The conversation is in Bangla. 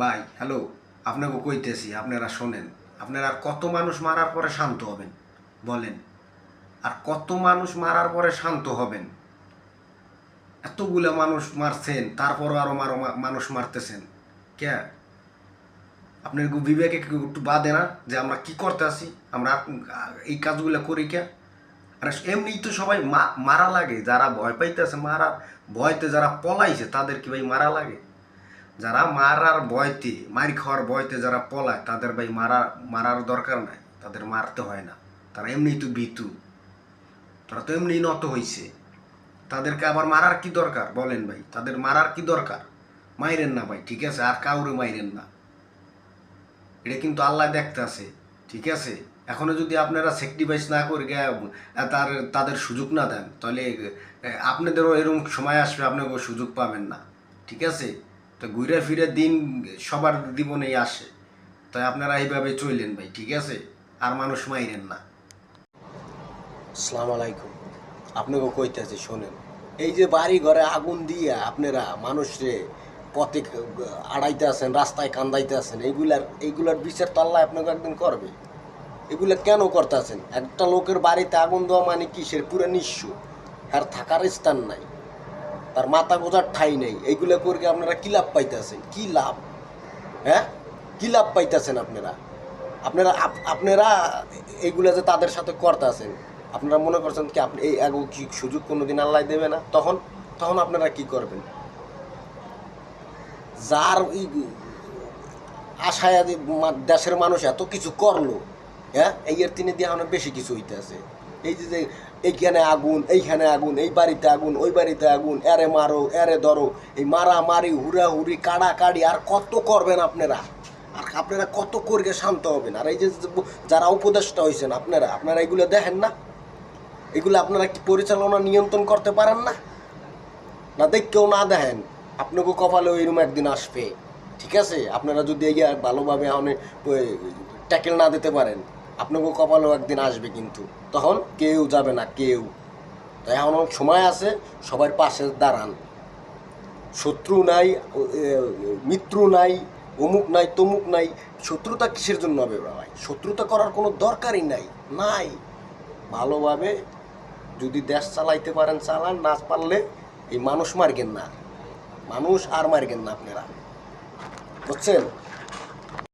ভাই হ্যালো আপনাকে কইতেছি, আপনারা শোনেন। আপনারা কত মানুষ মারার পরে শান্ত হবেন? বলেন। আর কত মানুষ মারার পরে শান্ত হবেন? এতগুলো মানুষ মারছেন, তারপরও আরও মারো মানুষ মারতেছেন। কে? আপনার বিবেকে একটু বাদে না, যে আমরা কি করতে আসি আমরা এই কাজগুলো করি কে? আর এমনি তো সবাই মারা লাগে, যারা ভয় পাইতেছে মারা ভয়তে যারা পলাইছে, তাদের কি ভাই মারা লাগে? যারা মারার ভয়তে, মারি খাওয়ার ভয়তে যারা পলায়, তাদের ভাই মারা, মারার দরকার নাই, তাদের মারতে হয় না। তারা এমনি তো বিতু তারা তো এমনি নত হইছে। তাদেরকে আবার মারার কি দরকার? বলেন ভাই, তাদের মারার কি দরকার? মাইরেন না ভাই, ঠিক আছে? আর কাউরে মাইরেন না। এটা কিন্তু আল্লাহ দেখতে আছে, ঠিক আছে? এখনও যদি আপনারা স্যাক্রিফাইস না করে তার, তাদের সুযোগ না দেন, তাহলে আপনাদেরও এরকম সময় আসবে আপনাকে সুযোগ পাবেন না, ঠিক আছে? তো ঘুরে ফিরে দিন সবার জীবনেই আসে। তাই আপনারা এইভাবে চললেন ভাই, ঠিক আছে? আর মানুষ মাইরেন না। আসসালামু আলাইকুম। আপনাকে কইতেছি, শোনেন, এই যে বাড়ি ঘরে আগুন দিয়ে আপনারা মানুষরে পথে আড়াইতে আছেন, রাস্তায় কান্দাইতে আছেন এইগুলার এইগুলার বিচার তো আল্লাহ আপনাকে একদিন করবে। এগুলা কেন করতেছেন? একটা লোকের বাড়িতে আগুন দেওয়া মানে কিসের? পুরো নিঃস্ব। আর থাকার স্থান নাই। তার মাথা গোজার ঠাই নেই। এইগুলো করে আপনারা কি লাভ পাইতেছেন? কি লাভ? হ্যাঁ? কি লাভ পাইতেছেন আপনারা? আপনারা আপ- আপনারা এইগুলা যে তাদের সাথে করতেছেন, আপনারা মনে করছেন কি আপনি এই আগে কি সুযোগ কোনোদিন আল্লাহ দেবে না? তখন তখন আপনারা কি করবেন? যার আশায় দেশের মানুষ এত কিছু করল হ্যাঁ? এই এর তিনি দিয়ে বেশি কিছু হইতে আছে এই যে যে এইখানে আগুন এইখানে আগুন, এই বাড়িতে আগুন, ওই বাড়িতে আগুন, এরে মারো, এরে ধরো, এই মারামারি, হুড়াহুড়ি কাড়া কাড়ি আর কত করবেন আপনারা? আর আপনারা কত করবে শান্ত হবেন? আর এই যে যারা উপদেষ্টা হয়েছেন আপনারা আপনারা এগুলো দেখেন না? এগুলো আপনারা কি পরিচালনা নিয়ন্ত্রণ করতে পারেন না? না দেখকেও না দেখেন, আপনাকে কপালে ওইরকম একদিন আসবে। ঠিক আছে? আপনারা যদি এই ভালোভাবে অনেক ট্যাকেল না দিতে পারেন আপনাকে কপালেও একদিন আসবে কিন্তু। তখন কেউ যাবে না, কেউ। তাই এখন সময় আছে, সবার পাশে দাঁড়ান। শত্রু নাই মিত্র নাই, অমুক নাই, তমুক নাই। শত্রুতা কিসের জন্য হবে ভাই? শত্রুতা করার কোনো দরকারই নাই নাই। ভালোভাবে যদি দেশ চালাইতে পারেন, চালান। না পারলে এই মানুষ মারবেন না। মানুষ আর মারবেন না আপনারা। বুঝছেন?